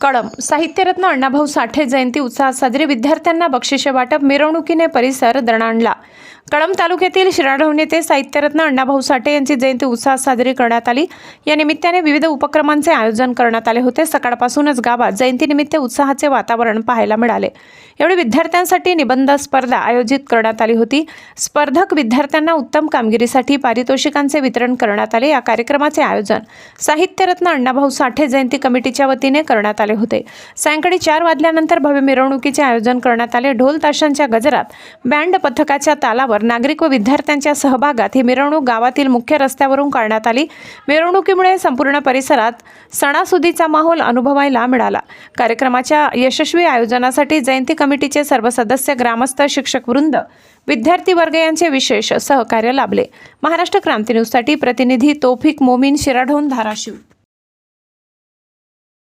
कळम. साहित्यरत्न अण्णाभाऊ साठे जयंती उत्साहात साजरी. विद्यार्थ्यांना बक्षिसे वाटप. मिरवणुकीने परिसर दणाणला. कळम तालुक्यातील शिराढवण नेते साहित्यरत्न अण्णाभाऊ साठे यांची जयंती उत्साहात साजरी करण्यात आली. या निमित्ताने विविध उपक्रमांचे आयोजन करण्यात आले होते. सकाळपासूनच गावात जयंतीनिमित्त उत्साहाचे वातावरण पाहायला मिळाले. यावेळी विद्यार्थ्यांसाठी निबंध स्पर्धा आयोजित करण्यात आली होती. स्पर्धक विद्यार्थ्यांना उत्तम कामगिरीसाठी पारितोषिकांचे वितरण करण्यात आले. या कार्यक्रमाचे आयोजन साहित्यरत्न अण्णाभाऊ साठे जयंती कमिटीच्या वतीने करण्यात आले. होते. सायंकाळी चार वाजल्यानंतर भव्य मिरवणुकीचे आयोजन करण्यात आले. ढोल ताशांच्या गजरात बँड पथकाच्या तालावर नागरिक व विद्यार्थ्यांच्या सहभागात ही मिरवणूक गावातील मुख्य रस्त्यावरून काढण्यात आली. मिरवणुकीमुळे संपूर्ण परिसरात सणासुदीचा माहोल अनुभवायला मिळाला. कार्यक्रमाच्या यशस्वी आयोजनासाठी जयंती कमिटीचे सर्व सदस्य ग्रामस्थ शिक्षक वृंद विद्यार्थी वर्ग यांचे विशेष सहकार्य लाभले. महाराष्ट्र क्रांती न्यूजसाठी प्रतिनिधी तोफिक मोमीन शिराढोन धाराशिव.